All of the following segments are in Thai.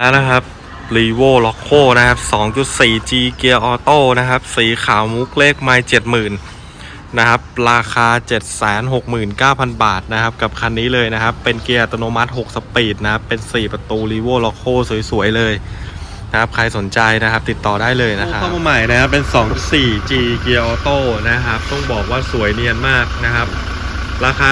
แล้วนะครับ r e v o l o c o นะครับ 2.4G เกียร์ออโต้นะครับ สีขาวมุกเลขไมล์70,000 นะครับ ราคา 769,000 บาทนะครับ กับคันนี้เลยนะครับ เป็นเกียร์อัตโนมัติ 6 สปีดนะครับ เป็น 4 ประตู r e v o l o c o สวย ๆ เลยนะครับ ใครสนใจนะครับ ติดต่อได้เลยนะครับเข้ามาใหม่นะครับ เป็น 2.4G เกียร์ออโต้นะครับ ต้องบอกว่าสวยเนียนมากนะครับ ราคา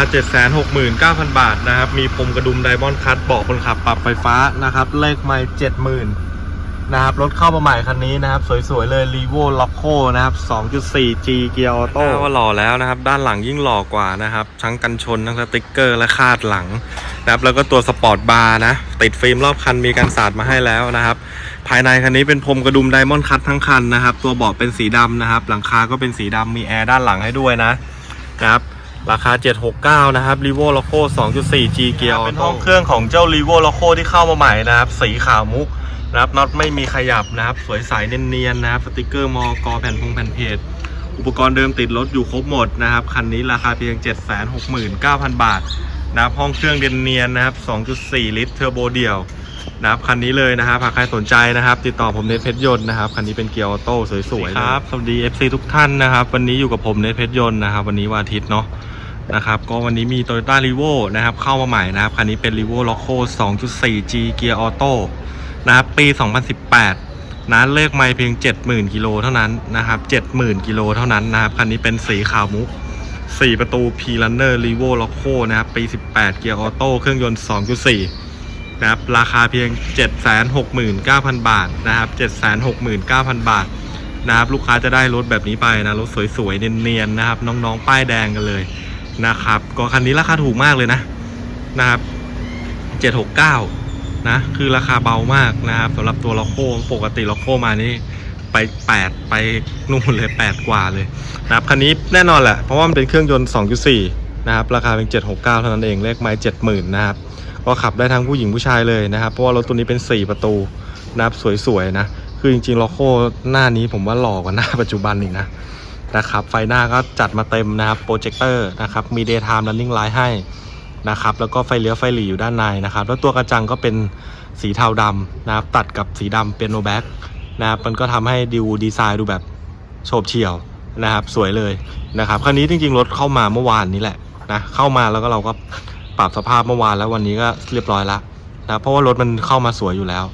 769,000 บาทนะครับ มีพรมกระดุมไดมอนด์คัตเบาะคนขับปรับไฟฟ้านะครับ เลขไมล์70,000นะครับ รถเข้ามาใหม่คันนี้นะครับ สวยๆ เลย r e v o l o c o นะครับ 2.4G เกียร์ออโต้ว่าหล่อแล้วนะครับ ด้านหลังยิ่งหล่อกว่านะครับ ทั้งกันชน ทั้งสติ๊กเกอร์และคาดหลังนะครับ แล้วก็ตัวสปอร์ตบาร์นะ ติดฟิล์มรอบคันมีการสาดมาให้แล้วนะครับ ภายในคันนี้เป็นพรมกระดุมไดมอนด์คัตทั้งคันนะครับ ตัวเบาะเป็นสีดำนะครับ หลังคาก็เป็นสีดำมีแอร์ด้านหลังให้ด้วยนะนะครับ ราคา 769 นะครับ r e v o l o c o 2.4G เกียร์เป็นห้องเครื่องของเจ้า r e v o l o c o ที่เข้ามาใหม่นะครับ สีขาวมุกนะครับน็อตไม่มีขยับนะครับ สวยใสเนียนๆนะครับ สติกเกอร์มอกอแผ่นพงแผ่นเพจอุปกรณ์เดิมติดรถอยู่ครบหมดนะครับ คันนี้ราคาเพียง 769,000 บาทนะครับ ห้องเครื่องเนียนๆนะครับ 2.4 ลิตรเทอร์โบเดี่ยวนะครับคันนี้เลยนะครับหากใครสนใจนะครับ ติดต่อผมเนทเพชรยนต์นะครับคันนี้เป็นเกียร์ออโต้สวยๆครับสวัสดี FC ทุกท่านนะครับ วันนี้อยู่กับผมเนทเพชรยนต์นะครับ วันนี้วันอาทิตย์เนาะ นะครับก็วันนี้มี Toyota r e v o นะครับเข้ามาใหม่นะครับ คันนี้เป็น r e v o Loco 2.4G เกียร์ออโต้นะครับปี 2018 นะเลขไม่เพียง 70,000 กิโลเท่านั้นนะครับ 70,000 กิโลเท่านั้นนะครับ คันนี้เป็นสีขาวมุก 4 ประตู P Runner r e v o Loco นะครับปี 18 เกียร์ออโต้เครื่องยนต์ 2.4 นะครับราคาเพียง 769,000 บาทนะครับ 769,000 บาทนะครับลูกค้าจะได้รถแบบนี้ไปนะรถสวยๆเนียนๆนะครับ น้องๆ ป้ายแดงกันเลย นะครับ ก็คันนี้ราคาถูกมากเลยนะนะครับ769นะคือราคาเบามากนะครับสำหรับตัวล็อกโคปกติล็อกโคมานี่ไป 8 ไปนู่นเลย 8 กว่าเลยนะครับคันนี้แน่นอนแหละ เพราะว่ามันเป็นเครื่องยนต์ 2.4 นะครับ ราคาเป็น 769 เท่านั้นเอง เลขไม้70,000 นะครับ ก็ขับได้ทั้งผู้หญิงผู้ชายเลยนะครับ เพราะว่ารถตัวนี้เป็น 4 ประตูนะครับ สวย ๆ นะ คือจริงๆล็อกโคหน้านี้ผมว่าหล่อกว่าหน้าปัจจุบันอีกนะ นะครับ ไฟหน้าก็จัดมาเต็มนะครับ โปรเจคเตอร์นะครับ มี daytime running light ให้นะครับ แล้วก็ไฟเลี้ยวไฟหลีอยู่ด้านในนะครับ แล้วตัวกระจังก็เป็นสีเทาดำนะครับ ตัดกับสีดำเป็นโนแบ็กนะครับ มันก็ทำให้ดูดีไซน์ดูแบบโฉบเฉี่ยวนะครับ สวยเลยนะครับคันนี้จริงๆ รถเข้ามาเมื่อวานนี้แหละนะ เข้ามาแล้วก็เราก็ปรับสภาพเมื่อวานแล้ววันนี้ก็เรียบร้อยแล้วนะเพราะว่ารถมันเข้ามาสวยอยู่แล้ว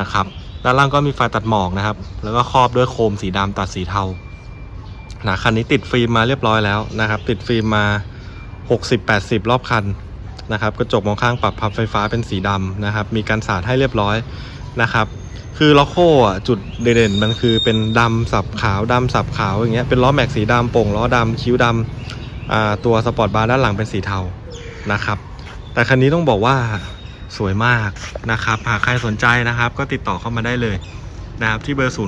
นะครับ ด้านล่างก็มีไฟตัดหมอกนะครับ แล้วก็ครอบด้วยโคมสีดำตัดสีเทา นะคันนี้ติดฟิล์มมาเรียบร้อยแล้วนะครับ ติดฟิล์มมา 60-80 รอบคันนะครับกระจกมองข้างปรับพับไฟฟ้าเป็นสีดำนะครับ มีการสาดให้เรียบร้อยนะครับ คือล็อกโคอะจุดเด่นๆมันคือเป็นดำสับขาวดำสับขาวอย่างเงี้ยเป็นล้อแม็กสีดำโป่งล้อดำคิ้วดำตัวสปอร์ตบาร์ด้านหลังเป็นสีเทานะครับ แต่คันนี้ต้องบอกว่าสวยมากนะครับหากใครสนใจนะครับ ก็ติดต่อเข้ามาได้เลยนะครับที่เบอร์ 0626407776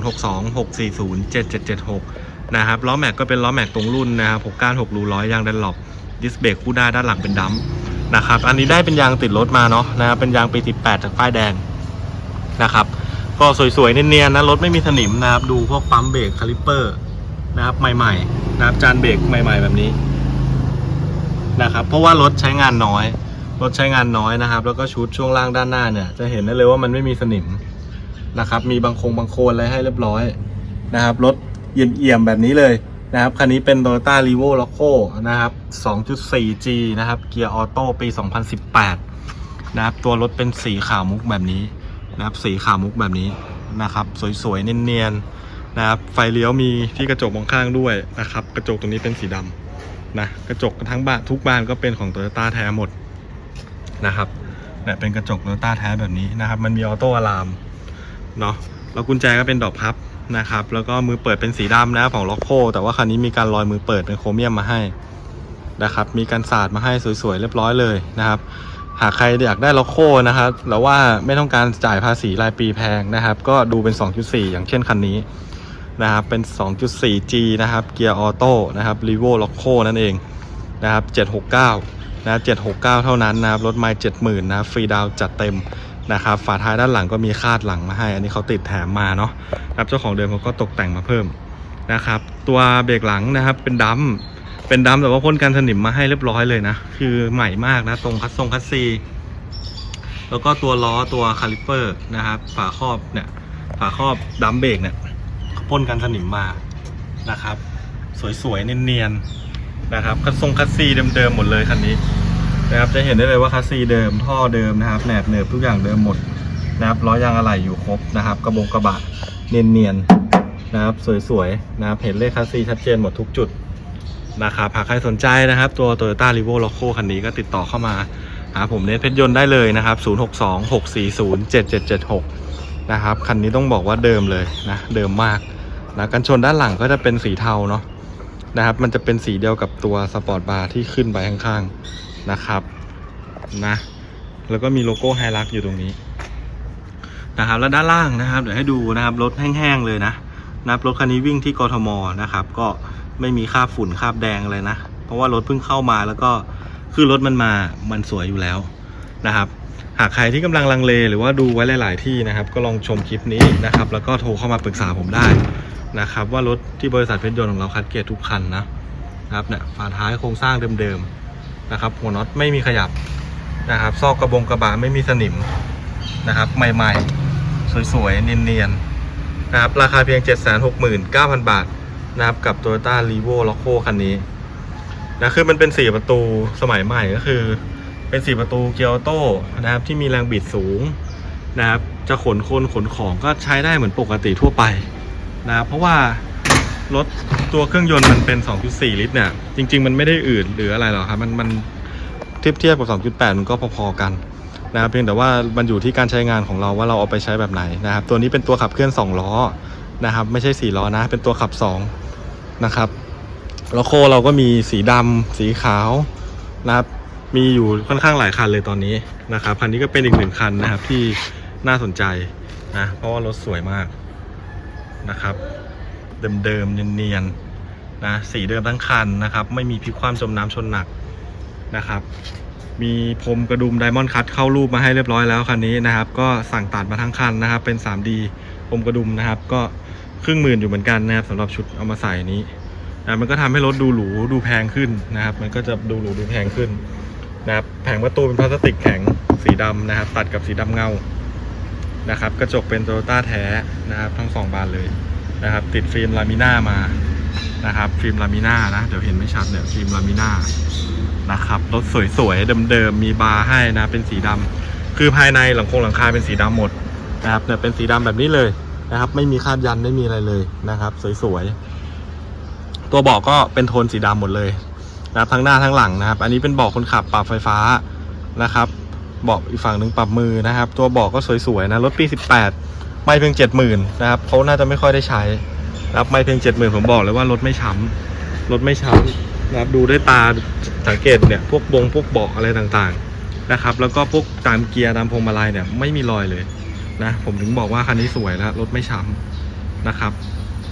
นะครับล้อแม็กก็เป็นล้อแม็กตรงรุ่นนะครับ6ก้าน6รูร้อยยางดันหลบดิสเบรกคู่หน้าด้านหลังเป็นดัมนะครับอันนี้ได้เป็นยางติดรถมาเนาะนะครับเป็นยางปี18จากป้ายแดงนะครับก็สวยๆเนียนๆนะรถไม่มีสนิมนะครับดูพวกปั๊มเบรกคาลิปเปอร์นะครับใหม่ๆนะครับจานเบรกใหม่ ๆ แบบนี้นะครับเพราะว่ารถใช้งานน้อย รถใช้งานน้อยนะครับ แล้วก็ชุดช่วงล่างด้านหน้าเนี่ย จะเห็นได้เลยว่ามันไม่มีสนิมนะครับ มีบางโคงบางโคนอะไรให้เรียบร้อยนะครับรถ เอี่ยมๆแบบนี้เลยนะครับคันนี้เป็น Toyota r e v o Loco นะครับ 2.4G นะครับ เกียร์ออโต้ปี 2018 นะครับ ตัวรถเป็นสีขาวมุกแบบนี้นะครับ สีขาวมุกแบบนี้นะครับ สวยๆ เนียนๆ นะครับ ไฟเลี้ยวมีที่กระจกมองข้างด้วยนะครับ กระจกตรงนี้เป็นสีดำนะ กระจกทั้งบ้านทุกบานก็เป็นของ Toyota แท้หมดนะครับเนี่ยเป็นกระจก Toyota แท้แบบนี้นะครับ มันมีออโต้อะลามเนาะ แล้วกุญแจก็เป็นดอกพับ นะครับ แล้วก็มือเปิดเป็นสีดำนะของล็อกโค แต่ว่าคันนี้มีการลอยมือเปิดเป็นโครเมียมมาให้นะครับ มีการสาดมาให้สวยๆเรียบร้อยเลยนะครับ หากใครอยากได้ล็อกโคนะครับแล้วว่าไม่ต้องการจ่ายภาษีรายปีแพงนะครับ ก็ดูเป็น 2.4 อย่างเช่นคันนี้นะครับ เป็น 2.4G นะครับ เกียร์ออโต้นะครับ r e v o Loco นั่นเองนะครับ 769นะ769 เท่านั้นนะครับ รถไมล์70,000 นะ ฟรีดาวจัดเต็ม นะครับฝาท้ายด้านหลังก็มีคาดหลังมาให้ อันนี้เขาติดแถมมาเนาะครับเจ้าของเดิมเขาก็ตกแต่งมาเพิ่มนะครับ ตัวเบรกหลังนะครับเป็นดัมเป็นดัมแต่ว่าพ่นกันสนิมมาให้เรียบร้อยเลยนะ คือใหม่มากนะตรงคัสทรงคัสซีแล้วก็ตัวล้อตัวคาลิปเปอร์นะครับ ฝาครอบเนี่ยฝาครอบดัมเบรกเนี่ยพ่นกันสนิมมานะครับ สวยๆเนียนๆนะครับคัสทรงคัสซีเดิมๆหมดเลยคันนี้ นะครับจะเห็นได้เลยว่าคัสซีเดิมท่อเดิมนะครับแหนบเนิบทุกอย่างเดิมหมดนะครับล้อยางอะไหล่อยู่ครบนะครับ กระบงกระบะเนียนๆนะครับสวยๆนะครับเห็นเลขคัสซีชัดเจนหมดทุกจุดนะครับหากใครสนใจนะครับ ตัว Toyota r e v o l o c o คันนี้ก็ติดต่อเข้ามาหาผมเนทเพชรยนต์ได้เลยนะครับ 0626407776 นะครับ คันนี้ต้องบอกว่าเดิมเลยนะ เดิมมากนะกันชนด้านหลังก็จะเป็นสีเทาเนาะ นะครับ มันจะเป็นสีเดียวกับตัวสปอร์ตบาร์ที่ขึ้นไปข้างๆนะครับนะแล้วก็มีโลโก้ไฮรักอยู่ตรงนี้นะครับแล้วด้านล่างนะครับ เดี๋ยวให้ดูนะครับรถแห้งๆเลยนะนะครับรถคันนี้วิ่งที่กทมนะครับ ก็ไม่มีคราบฝุ่นคราบแดงเลยนะ เพราะว่ารถเพิ่งเข้ามาแล้วก็คือรถมันมามันสวยอยู่แล้วนะครับ หากใครที่กำลังลังเล หรือว่าดูไว้หลาย ๆ ที่นะครับ ก็ลองชมคลิปนี้นะครับ แล้วก็โทรเข้ามาปรึกษาผมได้ นะครับ ว่ารถที่บริษัทเพชรยนต์ของเราคัดเกรดทุกคันนะครับเนี่ยฝาท้ายโครงสร้างเดิมๆนะครับ หัวน็อตไม่มีขยับนะครับซอกกระบงกระบะไม่มีสนิมนะครับ ใหม่ๆ สวยๆ เนียนๆนะครับ ราคาเพียง 769,000 บาทนะครับกับ Toyota r e v o l o c o คันนี้นะคือมันเป็น 4 ประตูสมัยใหม่ก็คือ เป็น 4 ประตูเกียร์ออโต้นะครับที่มีแรงบิดสูงนะครับจะขนคนขนของก็ใช้ได้เหมือนปกติทั่วไป นะครับเพราะว่ารถตัวเครื่องยนต์มันเป็น 2.4 ลิตรเนี่ย จริง ๆ มันไม่ได้อืดหรืออะไรหรอกครับ มันมันเทียบเทียบกับ 2.8 มันก็พอๆกันนะครับเพียงแต่ว่ามันอยู่ที่การใช้งานของเราว่าเราเอาไปใช้แบบไหนนะครับ ตัวนี้เป็นตัวขับเคลื่อน 2 ล้อนะครับ ไม่ใช่ 4 ล้อนะ เป็นตัวขับ 2 นะครับแล้วโคเราก็มีสีดำสีขาวนะครับ มีอยู่ค่อนข้างหลายคันเลยตอนนี้นะครับคันนี้ก็เป็นอีกหนึ่งคันนะครับที่น่าสนใจนะเพราะว่ารถสวยมาก นะครับ เดิมๆเนียนๆนะสีเดิมทั้งคันนะครับ ไม่มีพลิกคว่ำจมน้ำชนหนักนะครับ มีพรมกระดุมไดมอนด์คัตเข้ารูปมาให้เรียบร้อยแล้วคันนี้นะครับ ก็สั่งตัดมาทั้งคันนะครับ เป็น 3D พรมกระดุมนะครับ ก็ครึ่งหมื่นอยู่เหมือนกันนะครับสำหรับชุดเอามาใส่นี้นะมันก็ทำให้รถดูหรูดูแพงขึ้นนะครับ มันก็จะดูหรูดูแพงขึ้นนะครับแผงประตูเป็นพลาสติกแข็งสีดำนะครับ ตัดกับสีดำเงา นะครับกระจกเป็นโตโยต้าแท้นะครับทั้งสองบานเลยนะครับติดฟิล์มลามิน่ามานะครับฟิล์มลามิน่านะเดี๋ยวเห็นไม่ชัดเนี่ยฟิล์มลามิน่านะครับรถสวยๆเดิมๆมีบาร์ให้นะเป็นสีดำคือภายในหลังคงหลังคาเป็นสีดำหมดนะครับเนี่ยเป็นสีดำแบบนี้เลยนะครับ ไม่มีคาบยันไม่มีอะไรเลยนะครับ สวยๆตัวเบาะก็เป็นโทนสีดำหมดเลยนะครับทั้งหน้าทั้งหลังนะครับ อันนี้เป็นเบาะคนขับปรับไฟฟ้านะครับ บาะอีกฝั่งหนึ่งปรับมือนะครับ ตัวบาะก็สวยๆนะรถปี 18 ไม่เพียง 70,000นะครับเขาน่าจะไม่ค่อยได้ใช้นะครับไม่เพียง 70,000ผมบอกเลยว่ารถไม่ช้ำรถไม่ช้ำนะครับดูด้วยตาสังเกตเนี่ยพวกบงพวกเบาะอะไรต่างๆนะครับ แล้วก็พวกตามเกียร์ตามพวงมาลัยเนี่ยไม่มีรอยเลยนะผมถึงบอกว่าคันนี้สวยแล้วรถไม่ช้ำนะครับ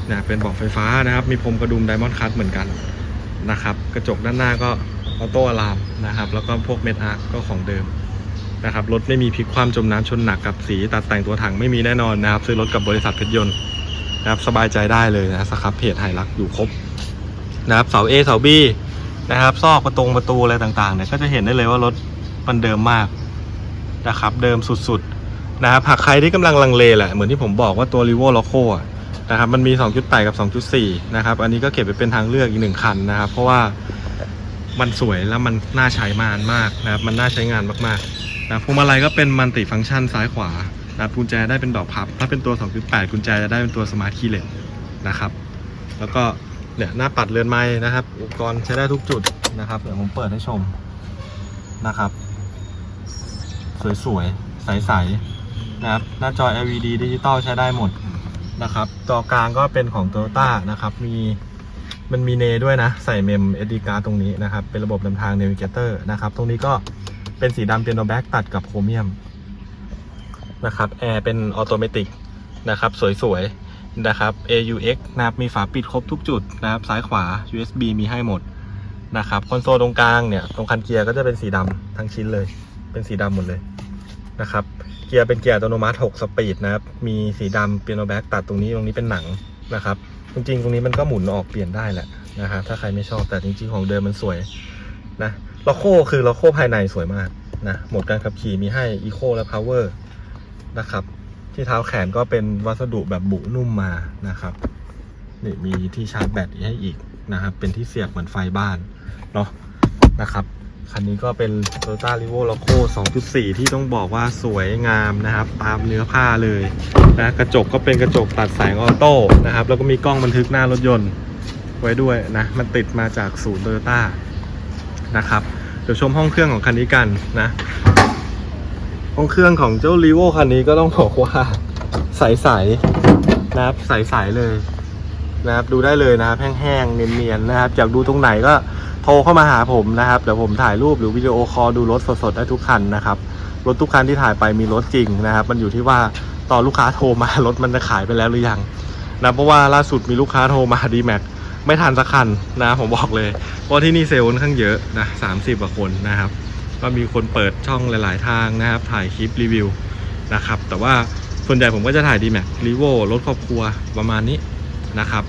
เนี่ยเป็นเบาะไฟฟ้านะครับ มีพรมกระดุมไดมอนด์คัตเหมือนกันนะครับ กระจกด้านหน้าก็ออโต้อะลามนะครับ แล้วก็พวกเมทอาร์ก็ของเดิม นะครับรถไม่มีพลิกคว่ำจมน้ำชนหนักกับสีตัดแต่งตัวถังไม่มีแน่นอนนะครับ ซื้อรถกับบริษัทเพชรยนต์นะครับสบายใจได้เลยนะสครับเพจไฮรักอยู่ครบนะครับเสา A เสา B นะครับ ซอกประตงประตูอะไรต่างๆเนี่ยก็จะเห็นได้เลยว่ารถมันเดิมมากนะครับ เดิมสุดๆนะครับหากใครที่กำลังลังเลแหละเหมือนที่ผมบอกว่าตัว r e v o l o c o อะนะครับมันมี 2.8 กับ 2.4 นะครับ อันนี้ก็เก็บไปเป็นทางเลือกอีกหนึ่งคันนะครับ เพราะว่ามันสวยแล้วมันน่าใช้มานมากนะครับ มันน่าใช้งานมากๆ นะพวงมาลัยก็เป็นมัลติฟังก์ชันซ้ายขวานะครับกุญแจได้เป็นดอกพับ ถ้าเป็นตัว 2.8 กุญแจจะได้เป็นตัวสมาร์ทคีย์เลสนะครับ แล้วก็เนี่ยหน้าปัดเรือนไม้นะครับ อุปกรณ์ใช้ได้ทุกจุดนะครับเดี๋ยวผมเปิดให้ชมนะครับ สวยๆ ใสๆนะครับ หน้าจอ LED ดิจิตอลใช้ได้หมดนะครับจอกลางก็เป็นของ Toyota นะครับ มีมันมีเนด้วยนะ ใส่เมม SD card ตรงนี้นะครับ เป็นระบบนำทาง Navigator นะครับ ตรงนี้ก็ เป็นสีดำเปียโนแบ็กตัดกับโครเมียมนะครับแอร์เป็นออโตเมติกนะครับสวยๆนะครับ AUX นะครับมีฝาปิดครบทุกจุดนะครับซ้ายขวา USB มีให้หมดนะครับคอนโซลตรงกลางเนี่ยตรงคันเกียร์ก็จะเป็นสีดำทั้งชิ้นเลย เป็นสีดำหมดเลยนะครับเกียร์เป็นเกียร์อัตโนมัติ 6 สปีดนะครับมีสีดำเปียโนแบ็กตัดตรงนี้ตรงนี้เป็นหนังนะครับจริงๆ ตรงนี้มันก็หมุนออกเปลี่ยนได้แหละนะครับถ้าใครไม่ชอบแต่จริงๆ ของเดิมมันสวยนะ ลโก้คือโลโก้ภายในสวยมากนะหมดการขับขี่มีให้ Eco และ Power นะครับ ที่เท้าแขนก็เป็นวัสดุแบบบุนุ่มมานะครับนี่มีที่ชาร์จแบตให้อีกนะครับ เป็นที่เสียบเหมือนไฟบ้านเนาะนะครับ คันนี้ก็เป็น Toyota r e v o l o c o 2.4 ที่ต้องบอกว่าสวยงามนะครับ ตามเนื้อผ้าเลยนะกระจกก็เป็นกระจกตัดแสงออโต้นะครับ แล้วก็มีกล้องบันทึกหน้ารถยนต์ไว้ด้วยนะ มันติดมาจากศูนย์โตโยต้า นะครับ เดี๋ยวชมห้องเครื่องของคันนี้กันนะ ห้องเครื่องของเจ้า r e v o คันนี้ก็ต้องบอกว่าใสๆนะครับใสๆเลยนะครับดูได้เลยนะครับแห้งๆเนียนๆนะครับอยากดูตรงไหนก็โทรเข้ามาหาผมนะครับเดี๋ยวผมถ่ายรูปหรือวิดีโอคอลดูรถสดๆได้ทุกคันนะครับรถทุกคันที่ถ่ายไปมีรถจริงนะครับ มันอยู่ที่ว่าตอนลูกค้าโทรมารถมันจะขายไปแล้วหรือยังนะเพราะว่าล่าสุดมีลูกค้าโทรมาดีแม็ก ไม่ทันสักคันนะผมบอกเลยเพราะที่นี่เซลล์ค่อนข้างเยอะนะสามสิบกว่าคนนะครับ ก็มีคนเปิดช่องหลาย ๆ ทางนะครับ ถ่ายคลิปรีวิวนะครับ แต่ว่าส่วนใหญ่ผมก็จะถ่ายดีแม็กรีโวรถครอบครัวประมาณนี้นะครับ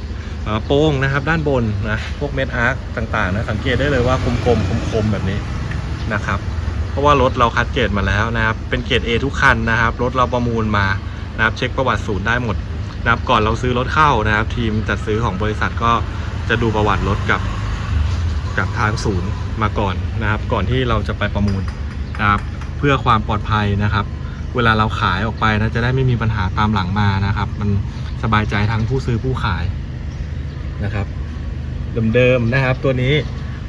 โป้งนะครับด้านบนนะพวกเม็ดอาร์คต่างๆนะสังเกตได้เลยว่ากลมๆคมๆแบบนี้นะครับเพราะว่ารถเราคัดเกรดมาแล้วนะครับ เป็นเกรด A ทุกคันนะครับ รถเราประมูลมานะครับเช็คประวัติศูนย์ได้หมดนะครับก่อนเราซื้อรถเข้านะครับ ทีมจัดซื้อของบริษัทก็ จะดูประวัติรถกับกับทางศูนย์มาก่อนนะครับ ก่อนที่เราจะไปประมูลนะครับเพื่อความปลอดภัยนะครับ เวลาเราขายออกไปนะจะได้ไม่มีปัญหาตามหลังมานะครับ มันสบายใจทั้งผู้ซื้อผู้ขายนะครับเดิมๆนะครับ ตัวนี้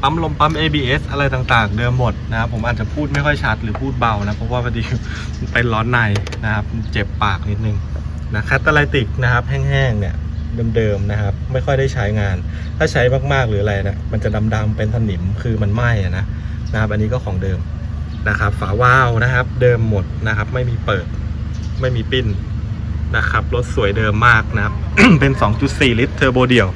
ปั๊มลมปั๊ม ABS อะไรต่างๆ เดิมหมดนะครับ ผมอาจจะพูดไม่ค่อยชัดหรือพูดเบานะเพราะว่าพอดีเป็นร้อนในนะครับ เจ็บปากนิดนึงนะคัตตอร์ไลติกนะครับ แห้งๆเนี่ย เดิมๆนะครับ ไม่ค่อยได้ใช้งาน ถ้าใช้มากๆหรืออะไรนะมันจะดำๆเป็นสนิมคือมันไหม้นะนะครับอันนี้ก็ของเดิมนะครับ ฝาวาล์วนะครับ เดิมหมดนะครับ ไม่มีเปิด ไม่มีปิ้นนะครับรถสวยเดิมมากนะครับ เป็น 2.4 ลิตรเทอร์โบเดี่ยว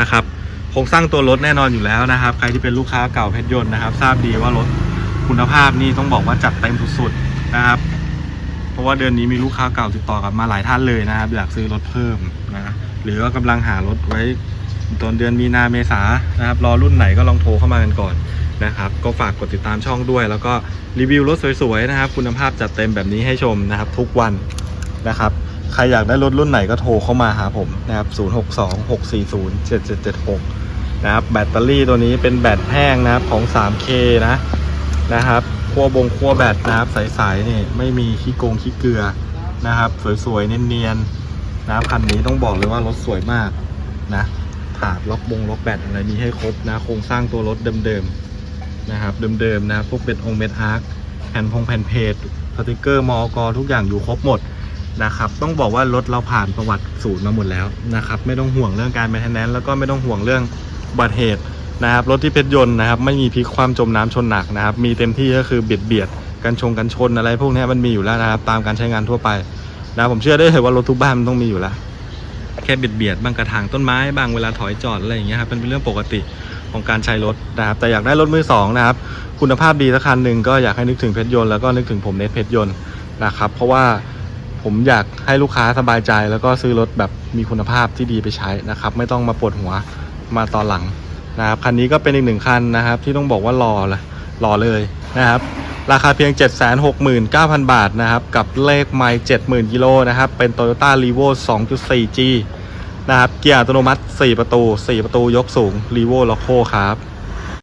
นะครับโครงสร้างตัวรถแน่นอนอยู่แล้วนะครับ ใครที่เป็นลูกค้าเก่าเพชรยนต์นะครับ ทราบดีว่ารถคุณภาพนี่ต้องบอกว่าจัดเต็มสุดๆนะครับ ราะว่าเดือนนี้มีลูกค้าเก่าติดต่อกลับมาหลายท่านเลยนะครับอยากซื้อรถเพิ่มนะหรือว่ากำลังหารถไว้ตอนเดือนมีนาเมษานะครับรอรุ่นไหนก็ลองโทรเข้ามากันก่อนนะครับก็ฝากกดติดตามช่องด้วย แล้วก็รีวิวรถสวยๆนะครับคุณภาพจัดเต็มแบบนี้ให้ชมนะครับ ทุกวันนะครับใครอยากได้รถรุ่นไหนก็โทรเข้ามาหาผมนะครับ 0626407776 นะครับ แบตเตอรี่ตัวนี้เป็นแบตแห้งนะครับของ 3K นะนะครับ ขั้วบงขั้วแบตนะครับใสๆนี่ไม่มีขี้โกงขี้เกลือนะครับ สวยๆเนียนๆนะคันนี้ต้องบอกเลยว่ารถสวยมากนะถาดล็อกบงล็อกแบตอะไรมีให้ครบนะโครงสร้างตัวรถเดิมๆนะครับเดิมๆนะพวกเป็นองค์เม็ดอาร์คแผ่นพงแผ่นเพจสติกเกอร์มอกทุกอย่างอยู่ครบหมดนะครับต้องบอกว่ารถเราผ่านประวัติศูนย์มาหมดแล้วนะครับไม่ต้องห่วงเรื่องการแมนเทนแนนซ์แล้วก็ไม่ต้องห่วงเรื่องบัติเหตุ นะครับรถที่เพชรยนต์นะครับไม่มีพลิกความจมน้ำชนหนักนะครับมีเต็มที่ก็คือเบียดเบียดกันชงกันชนอะไรพวกนี้มันมีอยู่แล้วนะครับตามการใช้งานทั่วไปนะผมเชื่อได้เลยว่ารถทุกบ้านมันต้องมีอยู่แล้วแค่เบียดเบียดบางกระถางต้นไม้บางเวลาถอยจอดอะไรอย่างเงี้ยครับเป็นเรื่องปกติของการใช้รถนะครับแต่อยากได้รถมือสองนะครับคุณภาพดีสักคันหนึ่งก็อยากให้นึกถึงเพชรยนต์แล้วก็นึกถึงผมเนทเพชรยนต์นะครับเพราะว่าผมอยากให้ลูกค้าสบายใจ แล้วก็ซื้อรถแบบมีคุณภาพที่ดีไปใช้นะครับไม่ต้องมาปวดหัวมาตอนหลัง นะครับคันนี้ก็เป็นอีกหนึ่งคันนะครับ ที่ต้องบอกว่ารอเลยรอเลยนะครับ ราคาเพียง 769,000 บาทนะครับ กับเลขไมล์70,000กิโลนะครับ เป็น Toyota r e v o 2.4G นะครับ เกียร์อัตโนมัติ 4 ประตู 4 ประตูยกสูง r e v o Loco ครับ